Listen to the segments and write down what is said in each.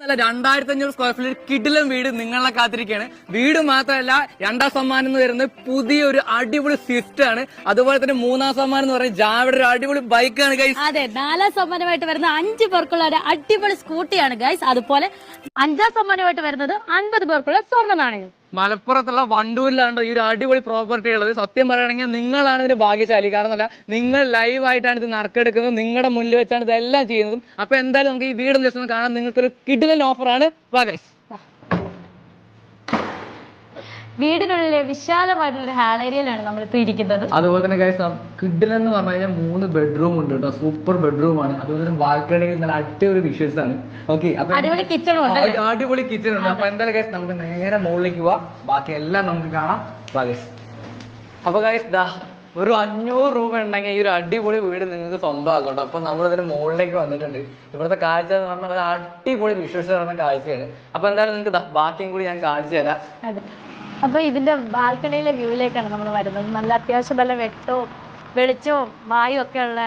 നല്ല രണ്ടായിരത്തി അഞ്ഞൂറ് സ്ക്വയർ ഫീറ്റ് കിടിലം വീട് നിങ്ങളെ കാത്തിരിക്കുകയാണ്. വീട് മാത്രമല്ല രണ്ടാം സമ്മാനം എന്ന് പറയുന്നത് പുതിയൊരു അടിപൊളി സ്വിഫ്റ്റ് ആണ്. അതുപോലെ തന്നെ മൂന്നാം സമ്മാനം എന്ന് പറയുന്നത് ജാവയുടെ ഒരു അടിപൊളി ബൈക്കാണ് ഗൈസ് അതെ നാലാം സമ്മാനമായിട്ട് വരുന്ന അഞ്ച് പേർക്കുള്ള ഒരു അടിപൊളി സ്കൂട്ടിയാണ് ഗൈസ് അതുപോലെ അഞ്ചാം സമ്മാനമായിട്ട് വരുന്നത് അൻപത് പേർക്കുള്ള സ്വർണ നാണയം. മലപ്പുറത്തുള്ള വണ്ടൂരിലാണ് ഈ ഒരു അടിപൊളി പ്രോപ്പർട്ടി ഉള്ളത്. സത്യം പറയുകയാണെങ്കിൽ നിങ്ങളാണ് ഇതിന് ഭാഗ്യശാലി. കാരണം അല്ല നിങ്ങൾ ലൈവായിട്ടാണ് ഇത് നറുക്കെടുക്കുന്നത് നിങ്ങളുടെ മുന്നിൽ വെച്ചാണ് ഇതെല്ലാം ചെയ്യുന്നതും. അപ്പൊ എന്തായാലും നമുക്ക് ഈ വീട് ജസ്റ്റ് കാണാൻ നിങ്ങൾക്കൊരു കിടിലൻ ഓഫറാണ് വാ ഗൈസ് വീടിനുള്ളിലെ വിശാലമായിട്ടുള്ള ഹാൾ ഏരിയയിലാണ് ഇപ്പൊ ഇരിക്കുന്നത്. അതുപോലെ തന്നെ ഗൈസ് കിഡിൽ എന്ന് പറഞ്ഞു കഴിഞ്ഞാൽ മൂന്ന് ബെഡ്റൂം ഉണ്ട് കേട്ടോ. സൂപ്പർ ബെഡ്റൂം ആണ്. അതുപോലെ തന്നെ ബാൽക്കണിയിൽ നല്ല അടിപൊളി വിഷ്വൽസ് ആണ്. ഓക്കെ അടിപൊളി കിച്ചൺ ഉണ്ട്. അടിപൊളി കിച്ചൺ ഉണ്ട്. അപ്പൊ എന്തായാലും ഗൈസ് നമുക്ക് നേരെ മുകളിലേക്ക് പോവാം. ബാക്കി എല്ലാം നമുക്ക് കാണാം. ഗൈസ് അപ്പൊ ഗൈസ് ദാ ഒരു അഞ്ഞൂറ് രൂപ ഉണ്ടെങ്കിൽ ഈ ഒരു അടിപൊളി വീട് നിങ്ങൾക്ക് സ്വന്തമാക്കാം കേട്ടോ. അപ്പൊ നമ്മൾ ഇതിന് മുകളിലേക്ക് വന്നിട്ടുണ്ട്. ഇവിടുത്തെ കാഴ്ച എന്ന് പറഞ്ഞാൽ ഒരു അടിപൊളി വിശ്വസിച്ച് പറഞ്ഞ കാഴ്ചയാണ്. അപ്പൊ എന്തായാലും നിങ്ങൾക്ക് ബാക്കിയും കൂടി ഞാൻ കാണിച്ചു തരാം. അതെ അപ്പൊ ഇതിന്റെ ബാൽക്കണിയിലെ വ്യൂവിലേക്കാണ് നമ്മൾ വരുന്നത്. നല്ല അത്യാവശ്യം നല്ല വെട്ടവും വെളിച്ചവും വായും ഒക്കെ ഉള്ള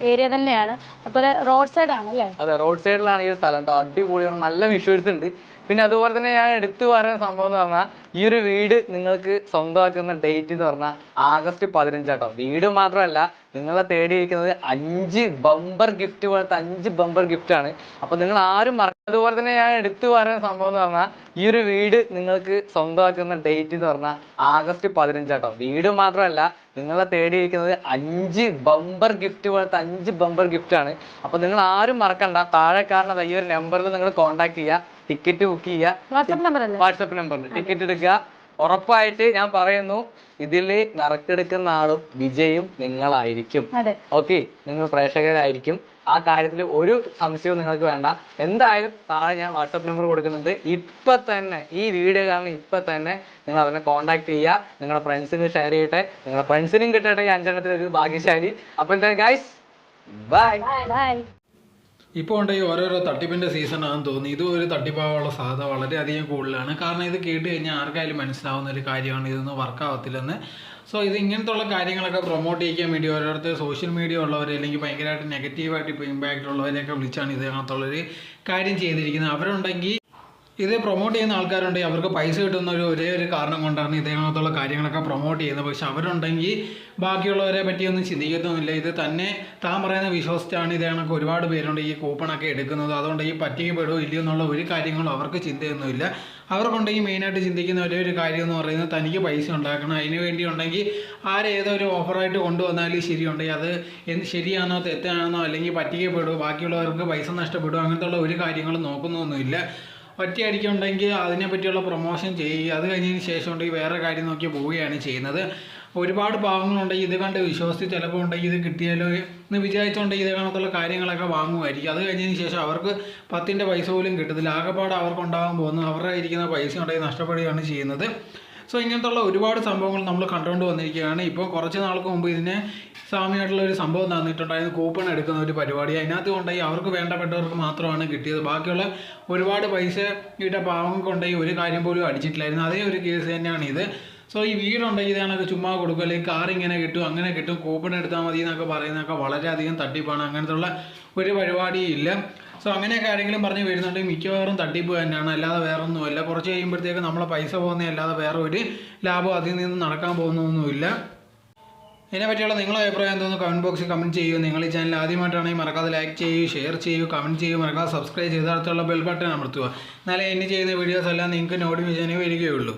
ഏരിയ തന്നെയാണ്. അതുപോലെ റോഡ് സൈഡ് ആണ് അല്ലേ? അതെ റോഡ് സൈഡിലാണ് ഈ സ്ഥലം അടിപൊളിയാണ്. നല്ല വിഷ്വൽസ് ഉണ്ട്. പിന്നെ അതുപോലെ തന്നെ ഞാൻ എടുത്തു പറയുന്ന സംഭവം എന്ന് പറഞ്ഞാൽ ഈ ഒരു വീട് നിങ്ങൾക്ക് സ്വന്തമാക്കുന്ന ഡേറ്റ് എന്ന് പറഞ്ഞാൽ ആഗസ്റ്റ് പതിനഞ്ചാട്ടോ വീട് മാത്രമല്ല നിങ്ങളെ തേടിയിരിക്കുന്നത് അഞ്ച് ബമ്പർ ഗിഫ്റ്റ് പോലത്തെ അഞ്ച് ബമ്പർ ഗിഫ്റ്റ് ആണ്. അപ്പൊ നിങ്ങൾ ആരും മറക്കും അതുപോലെ തന്നെ ഞാൻ എടുത്തു പറയുന്ന സംഭവം എന്ന് പറഞ്ഞാൽ ഈ ഒരു വീട് നിങ്ങൾക്ക് സ്വന്തമാക്കുന്ന ഡേറ്റ് എന്ന് പറഞ്ഞാൽ ആഗസ്റ്റ് പതിനഞ്ചാട്ടോ വീട് മാത്രമല്ല നിങ്ങളെ തേടിയിരിക്കുന്നത് അഞ്ച് ബമ്പർ ഗിഫ്റ്റ് പോലത്തെ അഞ്ച് ബമ്പർ ഗിഫ്റ്റ് ആണ്. അപ്പൊ നിങ്ങൾ ആരും മറക്കണ്ട. താഴെ കാരണം ഈ ഒരു നമ്പറിൽ നിങ്ങൾ കോൺടാക്ട് ചെയ്യുക ടിക്കറ്റ് ബുക്ക് ചെയ്യുക. വാട്സപ്പ് നമ്പർ നമ്പറിൽ ടിക്കറ്റ് എടുക്കുക. ഉറപ്പായിട്ട് ഞാൻ പറയുന്നു ഇതിൽ നറുക്കെടുക്കുന്ന ആളും വിജയും നിങ്ങളായിരിക്കും. ഓക്കെ? നിങ്ങൾ പ്രേക്ഷകരായിരിക്കും. ആ കാര്യത്തിൽ ഒരു സംശയവും നിങ്ങൾക്ക് വേണ്ട. എന്തായാലും താഴെ ഞാൻ വാട്സപ്പ് നമ്പർ കൊടുക്കുന്നുണ്ട്. ഇപ്പൊ തന്നെ ഈ വീഡിയോ കാരണം ഇപ്പൊ തന്നെ നിങ്ങൾ അവനെ കോൺടാക്ട് ചെയ്യുക. നിങ്ങളുടെ ഫ്രണ്ട്സിന് ഷെയർ ചെയ്യട്ടെ. നിങ്ങളുടെ ഫ്രണ്ട്സിനും കിട്ടട്ടെ ഈ അഞ്ചെണ്ണത്തിൽ ഒരു ഭാഗ്യശാലി അപ്പോൾ ഗൈസ് ബൈ ബൈ ഇപ്പോൾ ഉണ്ട് ഈ ഓരോരോ തട്ടിപ്പിന്റെ സീസണാണെന്ന് തോന്നി ഇതും ഒരു തട്ടിപ്പാവാനുള്ള സാധ്യത വളരെയധികം കൂടുതലാണ്. കാരണം ഇത് കേട്ട് കഴിഞ്ഞാൽ ആർക്കായാലും മനസ്സിലാവുന്ന ഒരു കാര്യമാണ് ഇതൊന്നും വർക്കാവത്തില്ലെന്ന് സോ ഇത് ഇങ്ങനത്തുള്ള കാര്യങ്ങളൊക്കെ പ്രൊമോട്ട് ചെയ്യിക്കാൻ വേണ്ടി ഓരോരുത്തർ സോഷ്യൽ മീഡിയ ഉള്ളവർ അല്ലെങ്കിൽ ഭയങ്കരമായിട്ട് നെഗറ്റീവായിട്ട് ഇപ്പോൾ ഇമ്പാക്റ്റ് ഉള്ളവരെയൊക്കെ വിളിച്ചാണ് ഇതിനകത്തുള്ളൊരു കാര്യം ചെയ്തിരിക്കുന്നത്. അവരുണ്ടെങ്കിൽ ഇത് പ്രൊമോട്ട് ചെയ്യുന്ന ആൾക്കാരുണ്ട് അവർക്ക് പൈസ കിട്ടുന്ന ഒരു ഒരേ ഒരു കാരണം കൊണ്ടാണ് ഇതിനകത്തുള്ള കാര്യങ്ങളൊക്കെ പ്രൊമോട്ട് ചെയ്യുന്നത്. പക്ഷെ അവരുണ്ടെങ്കിൽ ബാക്കിയുള്ളവരെ പറ്റിയൊന്നും ചിന്തിക്കത്തൊന്നുമില്ല. ഇത് തന്നെ താൻ പറയുന്ന വിശ്വസിച്ചാണ് ഇത് കണക്ക് ഒരുപാട് പേരുണ്ട് ഈ കൂപ്പണൊക്കെ എടുക്കുന്നത്. അതുകൊണ്ട് ഈ പറ്റിക്കപ്പെടുമോ ഇല്ലയോ എന്നുള്ള ഒരു കാര്യങ്ങളും അവർക്ക് ചിന്തയൊന്നുമില്ല. അവർക്കുണ്ടെങ്കിൽ മെയിനായിട്ട് ചിന്തിക്കുന്ന ഒരേ ഒരു കാര്യം എന്ന് പറയുന്നത് തനിക്ക് പൈസ ഉണ്ടാക്കണം. അതിന് വേണ്ടി ഉണ്ടെങ്കിൽ ആരേതോ ഒരു ഓഫറായിട്ട് കൊണ്ടുവന്നാലും ശരിയുണ്ടെങ്കിൽ അത് എന്ത് ശരിയാണോ തെറ്റാണോ അല്ലെങ്കിൽ പറ്റിക്കപ്പെടുമോ ബാക്കിയുള്ളവർക്ക് പൈസ നഷ്ടപ്പെടുമോ അങ്ങനത്തെ ഒരു കാര്യങ്ങളും നോക്കുന്നൊന്നുമില്ല. ഒറ്റയടിക്കുണ്ടെങ്കിൽ അതിനെ പറ്റിയുള്ള പ്രൊമോഷൻ ചെയ്യുക. അത് കഴിഞ്ഞതിന് ശേഷം ഉണ്ടെങ്കിൽ വേറെ കാര്യം നോക്കി പോവുകയാണ് ചെയ്യുന്നത്. ഒരുപാട് പാവങ്ങളുണ്ടെങ്കിൽ ഇത് കണ്ട് വിശ്വസിച്ച് ചിലപ്പോൾ ഉണ്ടെങ്കിൽ ഇത് കിട്ടിയാലോ എന്ന് വിചാരിച്ചുണ്ടെങ്കിൽ ഇതേ കണക്കുള്ള കാര്യങ്ങളൊക്കെ വാങ്ങുമായിരിക്കും. അത് കഴിഞ്ഞതിന് ശേഷം അവർക്ക് പത്തിന്റെ പൈസ പോലും കിട്ടത്തില്ല. ആകെപ്പാട് അവർക്ക് ഉണ്ടാകാൻ പോകുന്നത് അവരുടെ ഇരിക്കുന്ന പൈസ ഉണ്ടെങ്കിൽ നഷ്ടപ്പെടുകയാണ് ചെയ്യുന്നത്. സോ ഇങ്ങനത്തുള്ള ഒരുപാട് സംഭവങ്ങൾ നമ്മൾ കണ്ടുകൊണ്ട് വന്നിരിക്കുകയാണ്. ഇപ്പോൾ കുറച്ച് നാൾക്ക് മുമ്പ് ഇതിനെ സാമ്യമായിട്ടുള്ള ഒരു സംഭവം തന്നിട്ടുണ്ടായിരുന്നു കൂപ്പൺ എടുക്കുന്ന ഒരു പരിപാടി. അതിനകത്ത് കൊണ്ടുപോയി അവർക്ക് വേണ്ടപ്പെട്ടവർക്ക് മാത്രമാണ് കിട്ടിയത്. ബാക്കിയുള്ള ഒരുപാട് പൈസ ഇട്ട പാവം കൊണ്ടുപോയി ഒരു കാര്യം പോലും അടിച്ചിട്ടില്ലായിരുന്നു. അതേ ഒരു കേസ് തന്നെയാണ് ഇത്. സോ ഈ വീടുണ്ടെങ്കിൽ ഇതാണൊക്കെ ചുമ്മാ കൊടുക്കും അല്ലെങ്കിൽ കാർ ഇങ്ങനെ കിട്ടും അങ്ങനെ കിട്ടും കൂപ്പൺ എടുത്താൽ മതി എന്നൊക്കെ പറയുന്നതൊക്കെ വളരെയധികം തട്ടിപ്പാണ്. അങ്ങനത്തെ ഉള്ള ഒരു പരിപാടിയും ഇല്ല. സോ അങ്ങനെയൊക്കെ ആരെങ്കിലും പറഞ്ഞ് വരുന്നുണ്ടെങ്കിൽ മിക്കവാറും തട്ടിപ്പ് തന്നെയാണ്. അല്ലാതെ വേറെ ഒന്നുമില്ല കുറച്ച് കഴിയുമ്പോഴത്തേക്ക് നമ്മളെ പൈസ പോകുന്ന അല്ലാതെ വേറെ ഒരു ലാഭം അതിൽ നിന്ന് നടക്കാൻ പോകുന്നൊന്നുമില്ല ഇതിനെ പറ്റിയുള്ള നിങ്ങളുടെ അഭിപ്രായം എന്തോന്ന് കമന്റ് ബോക്സിൽ കമന്റ് ചെയ്യൂ നിങ്ങൾ ഈ ചാനൽ ആദ്യമായിട്ടാണെങ്കിൽ മറക്കാതെ ലൈക്ക് ചെയ്യൂ ഷെയർ ചെയ്യൂ കമന്റ് ചെയ്യൂ മറക്കാതെ സബ്സ്ക്രൈബ് ചെയ്ത് അടുത്തുള്ള ബെൽ ബട്ടൺ അമർത്തുക. എന്നാലേ എന്നെ ചെയ്യുന്ന വീഡിയോസ് എല്ലാം നിങ്ങൾക്ക് നോട്ടിഫിക്കേഷനേ വരികയുള്ളൂ.